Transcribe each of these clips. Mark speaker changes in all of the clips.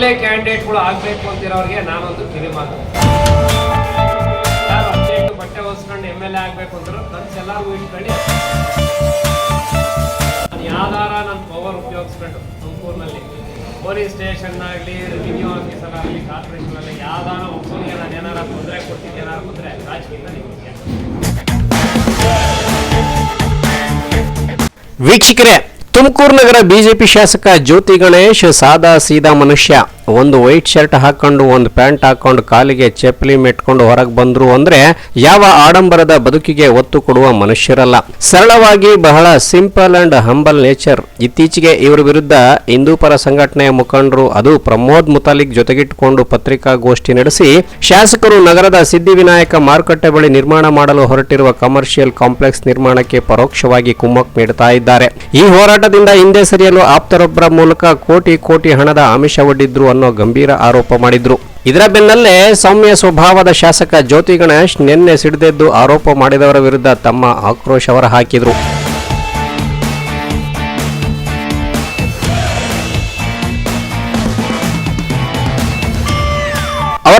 Speaker 1: L A ಕ್ಯಾಂಡಿಡೇಟ್ಗಳು ಆಗಬೇಕು ಅಂತಿರೋರಿಗೆ ನಾನೊಂದು ಕಿವಿ ಮಾತು ಬಟ್ಟೆ ಹೊಸ್ಕೊಂಡು ಎಂ ಎಲ್ ಎ ಆಗಬೇಕು ಅಂದ್ರೆ ಕನ್ಸು ಎಲ್ಲರಿಗೂ ಇಟ್ಕೊಳ್ಳಿ ನಾನು ಯಾವ್ದಾರ ನನ್ನ ಪವರ್ ಉಪಯೋಗಿಸ್ಕೊಂಡು ತುಮಕೂರಿನಲ್ಲಿ. ಪೊಲೀಸ್ ಸ್ಟೇಷನ್ ಆಗಲಿ ರೆವಿನ್ಯೂ ಆಫೀಸರ್ ಆಗಲಿ ಕಾರ್ಪೊರೇಷನ್ ಆಗಲಿ ಯಾವ್ದಾರ ಒಬ್ಬನಿಗೆ ನಾನು ಏನಾರ ತೊಂದರೆ ಕೊಡ್ತೀನಿ, ಏನಾರ ಬಂದರೆ ರಾಜಕೀಯ ನಿಮಗೆ.
Speaker 2: ವೀಕ್ಷಕರೇ ತುಮಕೂರು ನಗರ ಬಿಜೆಪಿ ಶಾಸಕ ಜ್ಯೋತಿ ಗಣೇಶ್ ಸಾದಾ ಸೀದಾ ಮನುಷ್ಯ. ಒಂದು ವೈಟ್ ಶರ್ಟ್ ಹಾಕೊಂಡು, ಒಂದು ಪ್ಯಾಂಟ್ ಹಾಕೊಂಡು, ಕಾಲಿಗೆ ಚಪ್ಪಲಿ ಮೆಟ್ಕೊಂಡು ಹೊರಗೆ ಬಂದ್ರು ಅಂದ್ರೆ ಯಾವ ಆಡಂಬರದ ಬದುಕಿಗೆ ಒತ್ತು ಕೊಡುವ ಮನುಷ್ಯರಲ್ಲ. ಸರಳವಾಗಿ ಬಹಳ ಸಿಂಪಲ್ ಅಂಡ್ ಹಂಬಲ್ ನೇಚರ್. ಇತ್ತೀಚೆಗೆ ಇವರ ವಿರುದ್ಧ ಹಿಂದೂ ಪರ ಸಂಘಟನೆಯ ಮುಖಂಡರು, ಅದು ಪ್ರಮೋದ್ ಮುತಾಲಿಕ್ ಜೊತೆಗಿಟ್ಟುಕೊಂಡು ಪತ್ರಿಕಾಗೋಷ್ಠಿ ನಡೆಸಿ, ಶಾಸಕರು ನಗರದ ಸಿದ್ಧಿವಿನಾಯಕ ಮಾರುಕಟ್ಟೆ ಬಳಿ ನಿರ್ಮಾಣ ಮಾಡಲು ಹೊರಟಿರುವ ಕಮರ್ಷಿಯಲ್ ಕಾಂಪ್ಲೆಕ್ಸ್ ನಿರ್ಮಾಣಕ್ಕೆ ಪರೋಕ್ಷವಾಗಿ ಕುಮ್ಮಕ್ ನೀಡುತ್ತಾ ಇದ್ದಾರೆ. ಈ ಹೋರಾಟದಿಂದ ಹಿಂದೆ ಸರಿಯಲು ಆಪ್ತರೊಬ್ಬರ ಮೂಲಕ ಕೋಟಿ ಕೋಟಿ ಹಣದ ಆಮಿಷ ಒಡ್ಡಿದ್ರು ಅನ್ನೋ ಗಂಭೀರ ಆರೋಪ ಮಾಡಿದ್ರು. ಇದರ ಬೆನ್ನಲ್ಲೇ ಸೌಮ್ಯ ಸ್ವಭಾವದ ಶಾಸಕ ಜ್ಯೋತಿ ಗಣೇಶ್ ನಿನ್ನೆ ಸಿಡಿದೆದ್ದು ಆರೋಪ ಮಾಡಿದವರ ವಿರುದ್ಧ ತಮ್ಮ ಆಕ್ರೋಶ ಹೊರಹಾಕಿದ್ರು.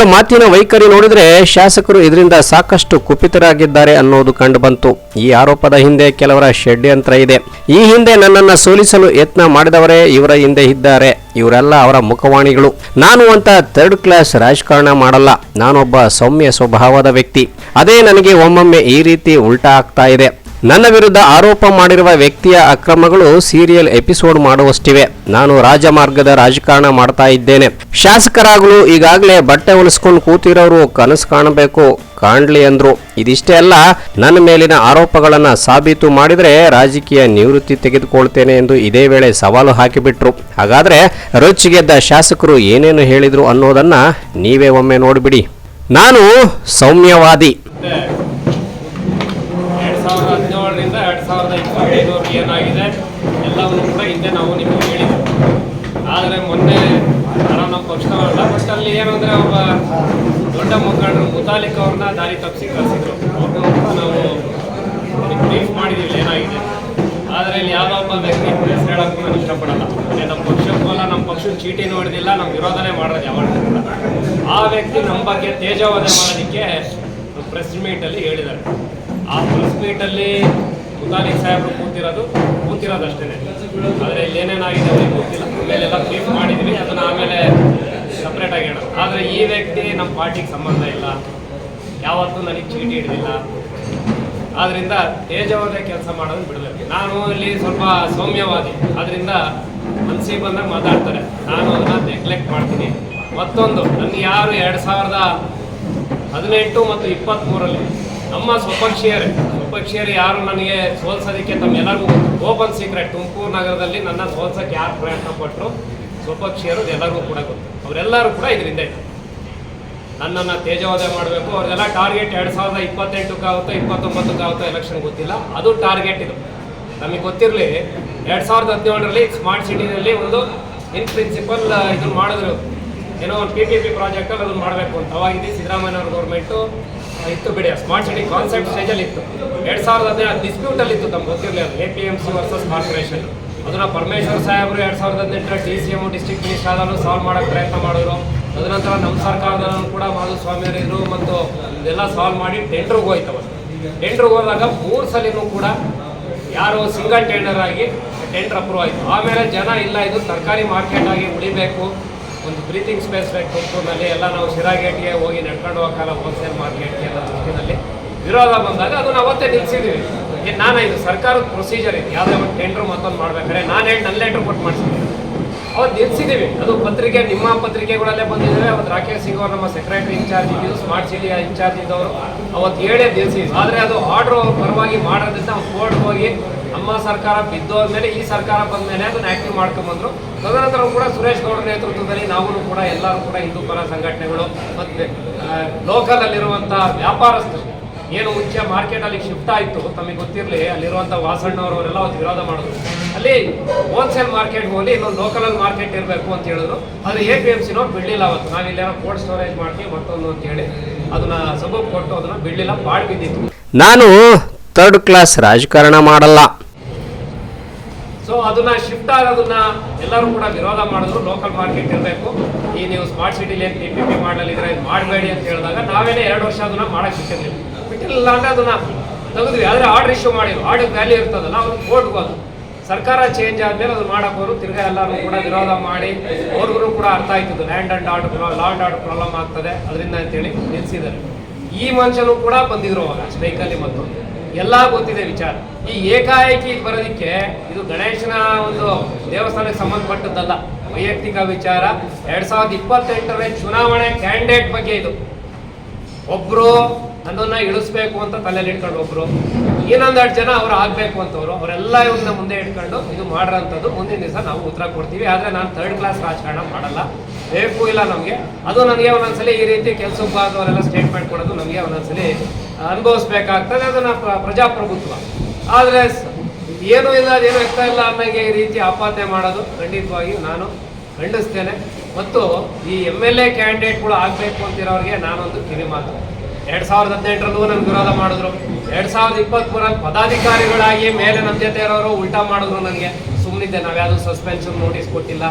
Speaker 2: ಅವರ ಮಾತಿನ ವೈಖರಿ ನೋಡಿದರೆ ಶಾಸಕರು ಇದರಿಂದ ಸಾಕಷ್ಟು ಕುಪಿತರಾಗಿದ್ದಾರೆ ಅನ್ನೋದು ಕಂಡುಬಂತು. ಈ ಆರೋಪದ ಹಿಂದೆ ಕೆಲವರ ಷಡ್ಯಂತ್ರ ಇದೆ. ಈ ಹಿಂದೆ ನನ್ನನ್ನು ಸೋಲಿಸಲು ಯತ್ನ ಮಾಡಿದವರೇ ಇವರ ಹಿಂದೆ ಇದ್ದಾರೆ. ಇವರೆಲ್ಲ ಅವರ ಮುಖವಾಣಿಗಳು. ನಾನು ಅಂತ ಥರ್ಡ್ ಕ್ಲಾಸ್ ರಾಜಕಾರಣ ಮಾಡಲ್ಲ. ನಾನೊಬ್ಬ ಸೌಮ್ಯ ಸ್ವಭಾವದ ವ್ಯಕ್ತಿ. ಅದೇ ನನಗೆ ಒಮ್ಮೊಮ್ಮೆ ಈ ರೀತಿ ಉಲ್ಟಾ ಆಗ್ತಾ ಇದೆ. ನನ್ನ ವಿರುದ್ಧ ಆರೋಪ ಮಾಡಿರುವ ವ್ಯಕ್ತಿಯ ಅಕ್ರಮಗಳು ಸೀರಿಯಲ್ ಎಪಿಸೋಡ್ ಮಾಡುವಷ್ಟಿವೆ. ನಾನು ರಾಜಮಾರ್ಗದ ರಾಜಕಾರಣ ಮಾಡ್ತಾ ಇದ್ದೇನೆ. ಶಾಸಕರಾಗಲು ಈಗಾಗಲೇ ಬಟ್ಟೆ ಹೊಲಿಸ್ಕೊಂಡು ಕೂತಿರೋರು ಕನಸು ಕಾಣಬೇಕು, ಕಾಣ್ಲಿ ಅಂದ್ರು. ಇದಿಷ್ಟೇ ಅಲ್ಲ, ನನ್ನ ಮೇಲಿನ ಆರೋಪಗಳನ್ನ ಸಾಬೀತು ಮಾಡಿದ್ರೆ ರಾಜಕೀಯ ನಿವೃತ್ತಿ ತೆಗೆದುಕೊಳ್ತೇನೆ ಎಂದು ಇದೇ ವೇಳೆ ಸವಾಲು ಹಾಕಿಬಿಟ್ರು. ಹಾಗಾದ್ರೆ ರೊಚ್ಚಿಗೆದ್ದ ಶಾಸಕರು ಏನೇನು ಹೇಳಿದ್ರು ಅನ್ನೋದನ್ನ ನೀವೇ ಒಮ್ಮೆ ನೋಡಿಬಿಡಿ. ನಾನು ಸೌಮ್ಯವಾದಿ
Speaker 1: ಎರಡು ಸಾವಿರದ ಹದಿನೇಳರಿಂದ ಎರಡು ಸಾವಿರದ ಇಪ್ಪತ್ತೈದವರೆಗೆ ಏನಾಗಿದೆ ಎಲ್ಲವನ್ನು ಕೂಡ ಹಿಂದೆ ನಾವು ನಿಮಗೆ ಹೇಳಿದ್ವಿ ಆದರೆ ಮೊನ್ನೆ ನಾನು ನಮ್ಮ ಪಕ್ಷದವರಲ್ಲ ಬಟ್ ಅಲ್ಲಿ ಏನು ಅಂದರೆ ಒಬ್ಬ ದೊಡ್ಡ ಮುಖಂಡರು ಮುತಾಲಿಕ್ ಅವ್ರನ್ನ ದಾರಿ ತಪ್ಪಿಸಿ ಕಳಿಸಿದ್ರು. ಅವರು ನಾವು ಬ್ರೀಫ್ ಮಾಡಿದ್ದೀವಿ ಏನಾಗಿದೆ? ಆದರೆ ಇಲ್ಲಿ ಯಾವುದೋ ಒಬ್ಬ ವ್ಯಕ್ತಿ ಪ್ರೆಸ್ ಹೇಳೋಕ್ಕೂ ನಾನು ಇಷ್ಟಪಡಲ್ಲ. ಅಂದ್ರೆ ನಮ್ಮ ಪಕ್ಷಕ್ಕೂ ಅಲ್ಲ, ನಮ್ಮ ಪಕ್ಷದ ಚೀಟಿ ನೋಡಿದಿಲ್ಲ ನಮ್ಮ ವಿರೋಧನೆ ಮಾಡೋದು ಯಾವಾಗಲೂ ಆ ವ್ಯಕ್ತಿ ನಮ್ಮ ಬಗ್ಗೆ ತೇಜವಾದ ಮಾಡೋದಕ್ಕೆ ಪ್ರೆಸ್ ಮೀಟಲ್ಲಿ ಹೇಳಿದ್ದಾರೆ. ಆ ಪ್ರೆಸ್ ಮೀಟಲ್ಲಿ ಮುತಾಲಿಕ್ ಸಾಹೇಬರು ಕೂತಿರೋದು ಕೂತಿರೋದು ಅಷ್ಟೇ ಆದರೆ ಇಲ್ಲಿ ಏನೇನಾಗಿದೆ ಗೊತ್ತಿಲ್ಲ. ಆಮೇಲೆ ಎಲ್ಲ ಬ್ರೀಫ್ ಮಾಡಿದ್ವಿ, ಅದನ್ನು ಆಮೇಲೆ ಸಪ್ರೇಟಾಗಿ ಹೇಳೋದು ಆದರೆ ಈ ವ್ಯಕ್ತಿ ನಮ್ಮ ಪಾರ್ಟಿಗೆ ಸಂಬಂಧ ಇಲ್ಲ. ಯಾವತ್ತೂ ನನಗೆ ಚೀಟಿ ಹಿಡಿದಿಲ್ಲ ಆದ್ದರಿಂದ ತೇಜವಾದ ಕೆಲಸ ಮಾಡೋದು ಬಿಡಬೇಕು. ನಾನು ಇಲ್ಲಿ ಸ್ವಲ್ಪ ಸೌಮ್ಯವಾದಿ. ಅದರಿಂದ ಮನಸ್ಸಿಗೆ ಬಂದಾಗ ಮಾತಾಡ್ತಾರೆ. ನಾನು ಅದನ್ನ ನೆಗ್ಲೆಕ್ಟ್ ಮಾಡ್ತೀನಿ. ಮತ್ತೊಂದು ನನಗೆ ಯಾರು ಎರಡು ಸಾವಿರದ ಹದಿನೆಂಟು ಮತ್ತು ಇಪ್ಪತ್ತ್ಮೂರಲ್ಲಿ ನಮ್ಮ ಸ್ವಪಕ್ಷೀಯರೇ. ಸ್ವಪಕ್ಷೀಯರು ಯಾರು ನನಗೆ ಸೋಲ್ಸೋದಕ್ಕೆ ತಮ್ಮೆಲ್ಲರಿಗೂ ಓಪನ್ ಸೀಕ್ರೆಟ್ ತುಮಕೂರು ನಗರದಲ್ಲಿ ನನ್ನ ಸೋಲ್ಸೋಕ್ಕೆ ಯಾರು ಪ್ರಯತ್ನ ಪಟ್ಟರು ಸ್ವಪಕ್ಷೀಯರು ಎಲ್ಲರಿಗೂ ಕೂಡ ಗೊತ್ತು. ಅವರೆಲ್ಲರೂ ಕೂಡ ಇದರಿಂದ ಇದೆ. ನನ್ನನ್ನು ತೇಜವಾದ ಮಾಡಬೇಕು. ಅವ್ರದೆಲ್ಲ ಟಾರ್ಗೆಟ್ ಎರಡು ಸಾವಿರದ ಇಪ್ಪತ್ತೆಂಟಕ್ಕೆ ಆಗುತ್ತೋ ಎಲೆಕ್ಷನ್ ಗೊತ್ತಿಲ್ಲ. ಅದು ಟಾರ್ಗೆಟ್ ಇದು. ನಮಗೆ ಗೊತ್ತಿರಲಿ, ಎರಡು ಸಾವಿರದ ಹದಿನೇಳರಲ್ಲಿ ಸ್ಮಾರ್ಟ್ ಸಿಟಿನಲ್ಲಿ ಒಂದು ಇನ್ ಪ್ರಿನ್ಸಿಪಲ್ ಇದನ್ನು ಮಾಡಿದ್ರು. ಏನೋ ಒಂದು ಪಿ ಪಿ ಪಿ ಪ್ರಾಜೆಕ್ಟಲ್ಲಿ ಅದನ್ನು ಮಾಡಬೇಕು ಅಂತ. ಅವಾಗಿದ್ದು ಸಿದ್ದರಾಮಯ್ಯವ್ರ ಗೌರ್ಮೆಂಟು ಇತ್ತು ಬಿಡಿ ಸ್ಮಾರ್ಟ್ ಸಿಟಿ ಕಾನ್ಸೆಪ್ಟ್ ಸ್ಟೇಜಲ್ಲಿ ಇತ್ತು. ಎರಡು ಸಾವಿರದ ಹದಿನೈದು ಡಿಸ್ಪ್ಯೂಟಲ್ಲಿ ಇತ್ತು ಗೊತ್ತಿರಲಿ ಅದು. A P M C versus corporation ಅದನ್ನ ಪರಮೇಶ್ವರ್ ಸಾಹೇಬರು ಎರಡು ಸಾವಿರದ ಹದಿನೆಂಟರ D C M district minister ಆದಲ್ಲೂ solve ಮಾಡೋಕ್ಕೆ ಪ್ರಯತ್ನ ಮಾಡಿದ್ರು. ತದನಂತರ ನಮ್ಮ ಸರ್ಕಾರದಲ್ಲೂ ಕೂಡ ಮಾಧುಸ್ವಾಮಿಯವರಿದ್ರು ಮತ್ತು ಇದೆಲ್ಲ ಸಾಲ್ವ್ ಮಾಡಿ ಟೆಂಡ್ರಿಗೆ ಹೋಯ್ತವ ಟೆಂಡ್ರಿಗೆ ಹೋದಾಗ ಮೂರು ಸಲಿನೂ ಕೂಡ ಯಾರು ಸಿಂಗಲ್ ಟೆಂಡರ್ ಆಗಿ ಟೆಂಡರ್ ಅಪ್ರೂವ್ ಆಯಿತು. ಆಮೇಲೆ ಜನ ಇಲ್ಲ, ಇದು ತರಕಾರಿ ಮಾರ್ಕೆಟ್ ಆಗಿ ಉಳಿಬೇಕು, ಒಂದು ಬ್ರೀತಿಂಗ್ ಸ್ಪೇಸ್ ಬೇಕು ತುಮಕೂರಿನಲ್ಲಿ ಎಲ್ಲ ನಾವು ಶಿರಾಗೇಟ್ಗೆ ಹೋಗಿ ನಡ್ಕೊಂಡು ಹೋಗಲ್ಲ ಹೋಲ್ಸೇಲ್ ಮಾರ್ಕೆಟ್ಗೆ ಎಲ್ಲ ದೃಷ್ಟಿನಲ್ಲಿ. ವಿರೋಧ ಬಂದಾಗ ಅದನ್ನು ಅವತ್ತೇ ನಿಲ್ಸಿದ್ದೀವಿ ಏ ನಾನು ಇದು ಸರ್ಕಾರದ ಪ್ರೊಸೀಜರ್ ಇದೆ. ಯಾವುದೇ ಒಂದು ಟೆಂಡ್ರು ಮತ್ತೊಂದು ಮಾಡ್ಬೇಕಾದ್ರೆ ನಾನು ಹೇಳಿ ನನ್ನ ಲೆಟ್ರ್ ಕೊಟ್ಟು ಮಾಡಿಸಿದ್ದೀನಿ ಅವತ್ತು ನಿಲ್ಸಿದ್ದೀವಿ ಅದು ಪತ್ರಿಕೆ, ನಿಮ್ಮ ಪತ್ರಿಕೆಗಳಲ್ಲೇ ಬಂದಿದ್ದಾರೆ. ಅವತ್ತು ರಾಕೇಶ್ ಸಿಂಗ್ ಅವರು ನಮ್ಮ ಸೆಕ್ರೆಟರಿ ಇನ್ಚಾರ್ಜ್ ಇದ್ದು ಸ್ಮಾರ್ಟ್ ಸಿಟಿ ಇನ್ಚಾರ್ಜ್ ಇದ್ದವರು ಅವತ್ತು ಹೇಳೇ ನಿಲ್ಸಿದ್ವಿ ಆದರೆ ಅದು ಆರ್ಡ್ರ್ ಅವ್ರ ಪರವಾಗಿ ಮಾಡೋದ್ರಿಂದ ಅವ್ರು ಕೋರ್ಟ್ ಹೋಗಿ ನಮ್ಮ ಸರ್ಕಾರ ಬಿದ್ದೋದ್ಮೇಲೆ ಈ ಸರ್ಕಾರ ಬಂದ ಮೇಲೆ ಅದನ್ನ ಆಕ್ಟಿವ್ ಮಾಡ್ಕೊಂಬಂದ್ರು. ತದನಂತರ ಕೂಡ ಸುರೇಶ್ ಗೌಡರ ನೇತೃತ್ವದಲ್ಲಿ ನಾವು ಕೂಡ ಎಲ್ಲರೂ ಕೂಡ ಹಿಂದೂ ಪರ ಸಂಘಟನೆಗಳು ಮತ್ತು ಲೋಕಲಲ್ಲಿರುವಂಥ ವ್ಯಾಪಾರಸ್ಥರು ಏನು ಮುಂಚೆ ಮಾರ್ಕೆಟ್ ಅಲ್ಲಿ ಶಿಫ್ಟ್ ಆಯಿತು ತಮಗೆ ಗೊತ್ತಿರಲಿ ಅಲ್ಲಿರುವಂಥ ವಾಸಣ್ಣವರವರೆಲ್ಲ ಅವತ್ತು ವಿರೋಧ ಮಾಡಿದ್ರು. ಅಲ್ಲಿ ಹೋಲ್ಸೇಲ್ ಮಾರ್ಕೆಟ್ ಹೋಗಿ ಇನ್ನೊಂದು ಲೋಕಲ್ ಅಲ್ಲಿ ಮಾರ್ಕೆಟ್ ಇರಬೇಕು ಅಂತ ಹೇಳಿದ್ರು. ಅದು ಎ ಪಿ ಎಂ ಸಿನವ್ರು ಬಿಡಲಿಲ್ಲ ಅವತ್ತು. ನಾವು ಇಲ್ಲೇನೋ ಕೋಲ್ಡ್ ಸ್ಟೋರೇಜ್ ಮಾಡ್ತೀವಿ ಮತ್ತೊಂದು ಅಂತ ಹೇಳಿ ಅದನ್ನ ಸಬಬ್ ಕೊಟ್ಟು ಅದನ್ನ ಬಿಡಲಿಲ್ಲ ಪಾಡ್ ಬಿದ್ದಿತ್ತು.
Speaker 2: ನಾನು ಥರ್ಡ್ ಕ್ಲಾಸ್ ರಾಜಕಾರಣ ಮಾಡಲ್ಲ.
Speaker 1: ಸೊ ಅದನ್ನ ಶಿಫ್ಟ್ ಆಗೋದನ್ನ ಎಲ್ಲರೂ ಕೂಡ ವಿರೋಧ ಮಾಡಿದ್ರು. ಲೋಕಲ್ ಮಾರ್ಕೆಟ್ ಇರಬೇಕು. ಈ ನೀವು ಸ್ಮಾರ್ಟ್ ಸಿಟಿಲಿ ಏನು ಪಿ ಪಿ ಮಾಡಲಿದ್ರೆ ಮಾಡಬೇಡಿ ಅಂತ ಹೇಳಿದಾಗ ನಾವೇನೇ ಎರಡು ವರ್ಷ ಅದನ್ನ ಮಾಡಕ್ಕೆ ಬಿಟ್ಟಿರ್ಲಿಲ್ಲ. ಬಿಟ್ಟಿಲ್ಲ ಅಂದ್ರೆ ಅದನ್ನ ತೆಗೆದ್ವಿ. ಆದರೆ ಆರ್ಡರ್ ಇಶ್ಯೂ ಮಾಡಿದ್ರು. ಆರ್ಡರ್ ವ್ಯಾಲ್ಯೂ ಇರ್ತದಲ್ಲ, ಅವ್ರು ಕೋರ್ಟ್ಗೆ ಸರ್ಕಾರ ಚೇಂಜ್ ಆದ್ಮೇಲೆ ಅದು ಮಾಡೋಕ್ಕೋರು ತಿರ್ಗಾ ಎಲ್ಲರೂ ಕೂಡ ವಿರೋಧ ಮಾಡಿ, ಅವ್ರಿಗೂ ಕೂಡ ಅರ್ಥ ಆಯ್ತದ್ದು land and order law and order problem ಆಗ್ತದೆ, ಅದರಿಂದ ಅಂತೇಳಿ ನಿಲ್ಲಿಸಿದ್ದಾರೆ ಈ ಮನುಷ್ಯನು ಕೂಡ ಬಂದಿದ್ರು ಅವಾಗ ಸ್ಟ್ರೈಕಲ್ಲಿ ಮತ್ತು ಎಲ್ಲ ಗೊತ್ತಿದೆ ವಿಚಾರ. ಈ ಏಕಾಏಕಿ ಬರೋದಕ್ಕೆ ಇದು ಗಣೇಶನ ಒಂದು ದೇವಸ್ಥಾನಕ್ಕೆ ಸಂಬಂಧಪಟ್ಟದ್ದಲ್ಲ. ವೈಯಕ್ತಿಕ ವಿಚಾರ. ಎರಡ್ ಸಾವಿರದ ಇಪ್ಪತ್ತೆಂಟರ ಚುನಾವಣೆ ಕ್ಯಾಂಡಿಡೇಟ್ ಬಗ್ಗೆ ಇದು. ಒಬ್ರು ನನ್ನನ್ನ ಇಳಿಸ್ಬೇಕು ಅಂತ ತಲೆಯಲ್ಲಿ ಇಟ್ಕೊಂಡು ಒಬ್ರು. ಇನ್ನೊಂದೆರಡು ಜನ ಅವ್ರು ಆಗ್ಬೇಕು ಅಂತವ್ರು. ಅವರೆಲ್ಲ ಇವ್ರನ್ನ ಮುಂದೆ ಇಟ್ಕೊಂಡು ಇದು ಮಾಡ್ರಂಥದ್ದು. ಮುಂದಿನ ದಿವಸ ನಾವು ಉತ್ತರ ಕೊಡ್ತೀವಿ. ಆದರೆ ನಾನು ಥರ್ಡ್ ಕ್ಲಾಸ್ ರಾಜಕಾರಣ ಮಾಡಲ್ಲ. ಬೇಕು ಇಲ್ಲ ನಮಗೆ. ಅದು ನನಗೆ ಒಂದೊಂದ್ಸಲಿ ಈ ರೀತಿ ಕೆಲಸಕ್ಕೆ ಬಾದವರೆಲ್ಲ ಸ್ಟೇಟ್ಮೆಂಟ್ ಕೊಡೋದು ನಮಗೆ ಒಂದೊಂದ್ಸಲಿ ಅನುಭವಿಸ್ಬೇಕಾಗ್ತದೆ. ಅದನ್ನ ಪ್ರ- ಪ್ರಜಾಪ್ರಭುತ್ವ. ಆದರೆ ಏನು ಇಲ್ಲ, ಅದೇನು ಆಗ್ತಾ ಇಲ್ಲ ಆಮೇಲೆ ಈ ರೀತಿ ಆಪಾದನೆ ಮಾಡೋದು ಖಂಡಿತವಾಗಿ ನಾನು ಖಂಡಿಸ್ತೇನೆ. ಮತ್ತು ಈ ಎಂ ಎಲ್ ಎ ಕ್ಯಾಂಡಿಡೇಟ್ಗಳು ಆಗಬೇಕು ಅಂತಿರೋರಿಗೆ ನಾನೊಂದು ಕಿವಿ ಮಾತು ಎರಡ್ ಸಾವಿರದ ಹದಿನೆಂಟರಲ್ಲೂ ನನ್ನ ವಿರೋಧ ಮಾಡಿದ್ರು. ಎರಡ್ ಸಾವಿರದ ಇಪ್ಪತ್ಮೂರಲ್ಲಿ ಪದಾಧಿಕಾರಿಗಳಾಗಿ ಮೇಲೆ ನಮ್ಮ ಜೊತೆ ಇರೋರು ಉಲ್ಟಾ ಮಾಡಿದ್ರು ನನಗೆ. ಸುಮ್ಮನಿದ್ದೆ ನಾವ್ಯಾವುದು ಸಸ್ಪೆನ್ಷನ್ ನೋಟಿಸ್ ಕೊಟ್ಟಿಲ್ಲ.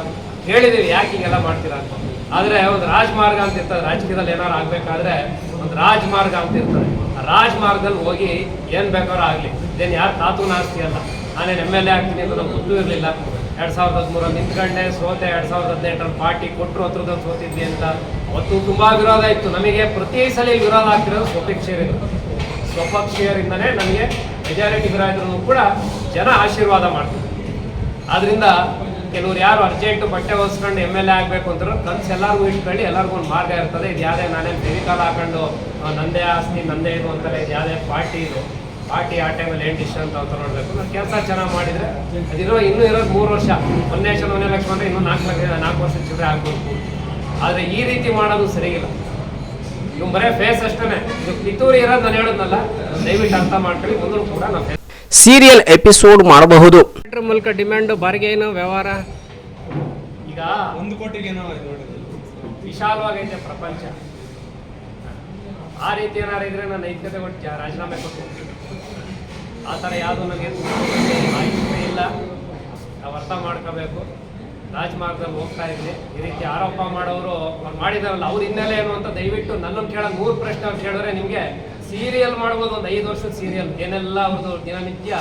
Speaker 1: ಹೇಳಿದೀವಿ ಯಾಕೆ ಹೀಗೆಲ್ಲ ಮಾಡ್ತೀರಾ ಅಂತ. ಆದರೆ ಒಂದು ರಾಜಮಾರ್ಗ ಅಂತ ಇರ್ತದೆ. ರಾಜಕೀಯದಲ್ಲಿ ಏನಾರು ಆಗಬೇಕಾದ್ರೆ ಒಂದು ರಾಜಮಾರ್ಗ ಅಂತ ಇರ್ತದೆ. ಆ ರಾಜಮಾರ್ಗದಲ್ಲಿ ಹೋಗಿ ಏನು ಬೇಕಾದ್ರೂ ಆಗಲಿ. ಇದೇನು ಯಾರು ತಾತು ನಾಸ್ತಿ ಅಲ್ಲ. ನಾನೇನು ಎಂ ಎಲ್ ಎ ಆಗ್ತೀನಿ ಅಂತ ನಮ್ಗೆ ಗೊತ್ತೂ ಇರಲಿಲ್ಲ. ಎರಡು ಸಾವಿರದ ಹದಿಮೂರಲ್ಲಿ ನಿಂತ್ಕೊಂಡೆ, ಸೋತೆ. ಎರಡು ಸಾವಿರದ ಹದಿನೆಂಟರಲ್ಲಿ ಪಾರ್ಟಿ ಕೊಟ್ಟರು ಹತ್ರದಲ್ಲಿ ಸೋತಿದ್ವಿ ಅಂತ. ಅವತ್ತು ತುಂಬಾ ವಿರೋಧ ಇತ್ತು. ನಮಗೆ ಪ್ರತಿ ಸಲ ವಿರೋಧ ಆಗ್ತಿರೋದು ಸ್ವಪಕ್ಷೀಯರು ಸ್ವಪಕ್ಷೀಯರಿಂದನೇ ನಮಗೆ ಮೆಜಾರಿಟಿ ವಿರೋಧ ಇದ್ರೂ ಕೂಡ ಜನ ಆಶೀರ್ವಾದ ಮಾಡ್ತಾರೆ. ಆದ್ರಿಂದ ಕೆಲವ್ರು ಯಾರು ಅರ್ಜೆಂಟ್ ಬಟ್ಟೆ ಹೊಸ್ಕೊಂಡು ಎಂ ಎಲ್ ಎ ಆಗಬೇಕು ಅಂತಾರೋ ಕನ್ಸು ಎಲ್ಲರಿಗೂ ಇಟ್ಕೊಳ್ಳಿ ಎಲ್ಲರಿಗೂ ಒಂದು ಮಾರ್ಗ ಇರ್ತದೆ. ಇದು ಯಾವುದೇ ನಾನೇ ಫೆವಿಕಾಲ್ ಹಾಕೊಂಡು ನಂದೇ ಆಸ್ತಿ, ನಂದೇ ಇದು ಅಂತಾರೆ ಇದು ಯಾವುದೇ ಪಾರ್ಟಿ ಇದು. ಪಾರ್ಟಿ ಆ ಟೈಮಲ್ಲಿ ಏನು ಡಿಸಿಷನ್ ಅಂತ ನೋಡಬೇಕು. ನಾನು ಕೆಲಸ ಚೆನ್ನಾಗಿ ಮಾಡಿದರೆ ಅದಿರೋ ಇನ್ನೂ ಇರೋದು ಮೂರು ವರ್ಷ. ಒಂದೇ ವರ್ಷ ಒಂದೇ ಲಕ್ಷ ಬಂದರೆ ಇನ್ನೂ ನಾಲ್ಕು ಲಕ್ಷ, ನಾಲ್ಕು ವರ್ಷ ಚಿಲ್ಲರೆ ಆಗ್ಬೋದು. ಆದರೆ ಈ ರೀತಿ ಮಾಡೋದು ಸರಿಯಿಲ್ಲ ಇವ್ ಬರೇ ಫೇಸ್ ಅಷ್ಟೇ ಇದು ಪಿತೂರಿ ಇರೋದು ನಾನು ಹೇಳೋದ್ನಲ್ಲ ದಯವಿಟ್ಟು ಅರ್ಥ ಮಾಡ್ಕೊಳ್ಳಿ ಮೊದಲು ಕೂಡ ನಾವು
Speaker 2: ಸೀರಿಯಲ್ ಎಪಿಸೋಡ್ ಮಾಡಬಹುದು. ಮೂಲಕ ಡಿಮ್ಯಾಂಡ್ ಬಾರಿಗೆ ಏನು ವ್ಯವಹಾರ?
Speaker 1: ಈಗ
Speaker 3: ಒಂದು ಕೋಟಿಗೇನೋ
Speaker 1: ವಿಶಾಲವಾಗೈತೆ ಪ್ರಪಂಚ. ಆ ರೀತಿ ಏನಾರು ಇದ್ರೆ ನಾನು ಐಕ್ಯತೆ ಕೊಟ್ಟು ರಾಜೀನಾಮೆ ಕೊಟ್ಟು ಆ ಥರ ಯಾವುದು ನನಗೆ ಇಲ್ಲ. ನಾವು ಅರ್ಥ ಮಾಡ್ಕೋಬೇಕು. ರಾಜಮಾರ್ಗದಲ್ಲಿ ಹೋಗ್ತಾ ಇದ್ದೀನಿ. ಈ ರೀತಿ ಆರೋಪ ಮಾಡೋರು ಅವ್ರು ಮಾಡಿದಾರಲ್ಲ ಅವ್ರ ಹಿನ್ನೆಲೆ ಏನು ಅಂತ ದಯವಿಟ್ಟು ನನ್ನನ್ನು ಕೇಳೋ ಮೂರು ಪ್ರಶ್ನೆ ಅವ್ರು ಕೇಳಿದ್ರೆ ನಿಮಗೆ ಸೀರಿಯಲ್ ಮಾಡ್ಬೋದು ಒಂದು ಐದು ವರ್ಷದ ಸೀರಿಯಲ್ ಏನೆಲ್ಲ ಅವ್ರದ್ದು ದಿನನಿತ್ಯ?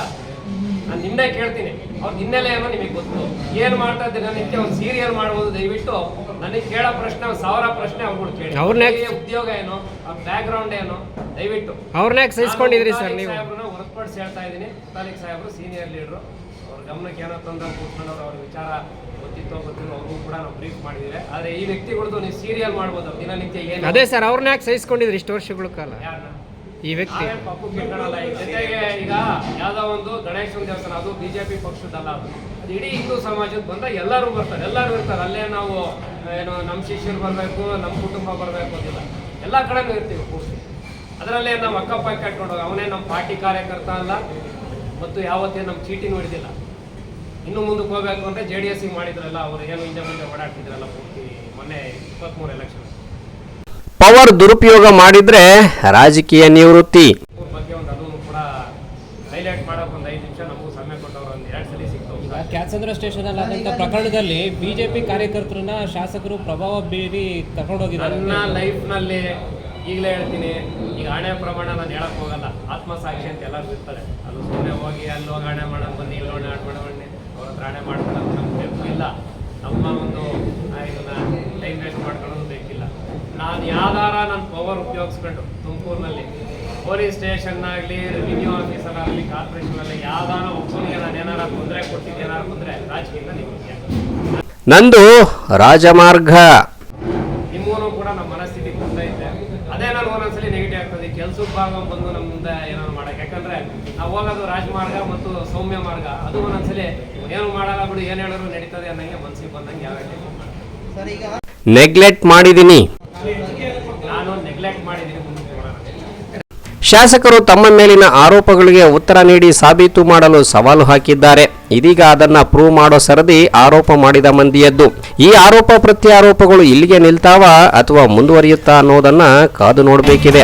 Speaker 1: ನಾನು ನಿನ್ನೆ ಕೇಳ್ತೀನಿ. ಅವ್ರ ಹಿನ್ನೆಲೆ ಏನೋ ನಿಮಗೆ ಗೊತ್ತು. ಏನು ಮಾಡ್ತಾ ದಿನನಿತ್ಯ? ಒಂದು ಸೀರಿಯಲ್ ಮಾಡ್ಬೋದು ದಯವಿಟ್ಟು ನನಗೆ ಕೇಳೋ ಪ್ರಶ್ನೆ ಒಂದು ಸಾವಿರ ಪ್ರಶ್ನೆ ಅವ್ರುಗಳು ಕೇಳಿ. ಉದ್ಯೋಗ ಏನು? ಅವ್ರ ಬ್ಯಾಕ್ ಗ್ರೌಂಡ್ ಏನು? ದಯವಿಟ್ಟು.
Speaker 2: ಅವ್ರನ್ನ ಸಹಿಸ್ಕೊಂಡಿದ್ರಿ ಸರ್ ನೀವು?
Speaker 1: ಹೊರತುಪಡಿಸಿ ಹೇಳ್ತಾ ಇದ್ದೀನಿ. ತಾಲೀಕ್ ಸಾಹೇಬ್ರು ಸೀನಿಯರ್ ಲೀಡ್ರು ಅವ್ರ ಗಮನಕ್ಕೆ ಏನೋ ತಂದ್ರೆ ಕೂತ್ಕೊಂಡವ್ರು ಅವ್ರ ವಿಚಾರ ಗೊತ್ತಿತ್ತೋ ಗೊತ್ತಿಲ್ಲ ಅವ್ರಿಗೂ ಕೂಡ ನಾವು ಬ್ರೀಫ್ ಆದರೆ ಈ ವ್ಯಕ್ತಿಗಳದ್ದು ನೀವು ಸೀರಿಯಲ್ ಮಾಡ್ಬೋದು ದಿನನಿತ್ಯ ಏನು?
Speaker 2: ಅದೇ ಸರ್ ಅವ್ರನ್ನ ಯಾಕೆ ಸಹಿಸ್ಕೊಂಡಿದ್ರು? ಇಷ್ಟು ವರ್ಷಗಳ ಕಾಲ.
Speaker 1: ಯಾರನ್ನ
Speaker 2: ಈ ವ್ಯಕ್ತಿ.
Speaker 1: ನಾವೇನ್ ಪಪ್ಪು ಕಿಟ್ಕೊಳ್ಳಲ್ಲ. ಈ ಜೊತೆಗೆ ಈಗ ಯಾವ್ದೋ ಒಂದು ಗಣೇಶನ ದೇವಸ್ಥಾನ ಅದು ಬಿಜೆಪಿ ಪಕ್ಷದಲ್ಲ ಅದು. ಅದು ಇಡೀ ಹಿಂದೂ ಸಮಾಜದ ಬಂದ ಎಲ್ಲರೂ ಬರ್ತಾರೆ. ಎಲ್ಲರೂ ಇರ್ತಾರೆ. ಅಲ್ಲೇ ನಾವು ಏನು ನಮ್ಮ ಶಿಷ್ಯರು ಬರಬೇಕು ನಮ್ಮ ಕುಟುಂಬ ಬರಬೇಕು ಅಂತಿಲ್ಲ. ಎಲ್ಲ ಕಡೆನೂ ಇರ್ತೀವಿ ಪೂರ್ತಿ. ಅದರಲ್ಲೇ ನಮ್ಮ ಅಕ್ಕಪ್ಪ ಕಟ್ಕೊಂಡು ಅವನೇ ನಮ್ಮ ಪಾರ್ಟಿ ಕಾರ್ಯಕರ್ತ ಅಲ್ಲ ಮತ್ತು ಯಾವತ್ತೇ ನಮ್ಮ ಚೀಟಿ ನೋಡಿದಿಲ್ಲ. ಇನ್ನು ಮುಂದಕ್ಕೆ ಹೋಗ್ಬೇಕು ಅಂದ್ರೆ ಜೆ ಡಿ ಎಸ್ ಮಾಡಿದ್ರಲ್ಲ ಅವರು ಏನು ಹಿಂದೆ ಮುಂದೆ ಓಡಾಡ್ತಿದ್ರಲ್ಲ ಪೂರ್ತಿ ಮೊನ್ನೆ ಇಪ್ಪತ್ಮೂರು ಎಲೆಕ್ಷನ್
Speaker 2: ಪವರ್ ದುರುಪಯೋಗ ಮಾಡಿದ್ರೆ ರಾಜಕೀಯ ನಿವೃತ್ತಿ.
Speaker 1: ಬಗ್ಗೆ ಒಂದು ಅದನ್ನು ಕೂಡ ಹೈಲೈಟ್ ಮಾಡೋಕೆ ಒಂದು ಐದು ನಿಮಿಷ ನಮಗೂ ಸಮಯ ಕೊಟ್ಟವ್ರು ಒಂದು ಎರಡು ಸಲ ಸಿಕ್ತು
Speaker 4: ಕ್ಯಾತ್ಸಂದ್ರ ಸ್ಟೇಷನ್ ಅಲ್ಲಿ ಆದಂತ ಪ್ರಕರಣದಲ್ಲಿ ಬಿಜೆಪಿ ಕಾರ್ಯಕರ್ತರನ್ನ ಶಾಸಕರು ಪ್ರಭಾವ ಬೀರಿ ತಗೊಂಡೋಗಿದ್ದಾರೆ
Speaker 1: ನನ್ನ ಲೈಫ್ನಲ್ಲಿ ಈಗಲೇ ಹೇಳ್ತೀನಿ ಈಗ ಹಣೆ ಪ್ರಮಾಣ ನಾನು ಹೇಳಕ್ ಹೋಗಲ್ಲ ಆತ್ಮಸಾಕ್ಷಿ ಅಂತ ಎಲ್ಲರೂ ಇರ್ತಾರೆ. ಅದು ಸುಮ್ಮನೆ ಹೋಗಿ ಅಲ್ಲಿ ಹೋಗಿ ಹಣೆ ಮಾಡೋಣ ಬನ್ನಿ ಇಲ್ಲಿ ಹಣೆ ಮಾಡೋಣ ಹಣೆ ಮಾಡ್ಕೊಳ್ಳೋದು ನಮ್ಗೆ ಬೇಕು ಇಲ್ಲ ನಮ್ಮ ಒಂದು ಇದನ್ನ ಟೈಮ್ ವೇಸ್ಟ್ ಮಾಡ್ಕೊಳ್ಳೋದು ಬೇಕಿಲ್ಲ. ನಾನು ಯಾವ್ದಾರ ನನ್ನ ಪವರ್ ಉಪಯೋಗಿಸ್ಕೊಂಡು ತುಮಕೂರಿನಲ್ಲಿ ಪೊಲೀಸ್ ಸ್ಟೇಷನ್ ಆಗಲಿ ರೆವಿನ್ಯೂ ಕಾರ್ಪೊರೇಷನ್ ಕಾರ್ಪೊರೇಷನಲ್ಲಿ ಯಾವ್ದಾರ ಒಬ್ಬನಿಗೆ ನಾನು ಏನಾರ ತೊಂದರೆ ಕೊಟ್ಟಿದ್ದೇನಾರ ಬಂದರೆ ರಾಜಕೀಯದ ನಿಮಗೆ
Speaker 2: ನಂದು ರಾಜಮಾರ್ಗ
Speaker 1: ನಿಮ್ಮೂ ಕೂಡ ನಮ್ಮ ಮನಸ್ಥಿತಿ ಗೊತ್ತೈತೆ ಅದೇ ನಾನು ಒಂದೊಂದ್ಸಲಿ ನೆಗೆಟಿವ್ ಆಗ್ತದೆ ಕೆಲ್ಸದ ಭಾಗ ಬಂದು ನಮ್ಮ ಮುಂದೆ ಏನಾದ್ರು ಮಾಡಕ್ಕೆ ಯಾಕಂದ್ರೆ ನಾವು ಹೋಗೋದು ರಾಜಮಾರ್ಗ ಮತ್ತು ಸೌಮ್ಯ ಮಾರ್ಗ ಅದು ಒಂದೊಂದ್ಸಲಿ ಏನು ಮಾಡಲ್ಲ ಬಿಡು ಏನು ಹೇಳಿದ್ರು ನಡೀತದೆ ಅನ್ನಂಗೆ ಮನ್ಸಿಗೆ ಬಂದಂಗೆ ಯಾವ
Speaker 2: ನೆಗ್ಲೆಕ್ಟ್ ಮಾಡಿದ್ದೀನಿ
Speaker 1: ನಾನು ನೆಗ್ಲೆಕ್ಟ್ ಮಾಡಿದ್ದೀನಿ ಮುಂದಕ್ಕೆ ನೋಡೋಣ.
Speaker 2: ಶಾಸಕರು ತಮ್ಮ ಮೇಲಿನ ಆರೋಪಗಳಿಗೆ ಉತ್ತರ ನೀಡಿ ಸಾಬೀತು ಮಾಡಲು ಸವಾಲು ಹಾಕಿದ್ದಾರೆ. ಇದೀಗ ಅದನ್ನ ಪ್ರೂವ್ ಮಾಡೋ ಸರದಿ ಆರೋಪ ಮಾಡಿದ ಮಂದಿಯದ್ದು. ಈ ಆರೋಪ ಪ್ರತ್ಯಾರೋಪಗಳು ಇಲ್ಲಿಗೆ ನಿಲ್ತಾವ ಅಥವಾ ಮುಂದುವರಿಯುತ್ತಾ ಅನ್ನೋದನ್ನ ಕಾದು ನೋಡಬೇಕಿದೆ.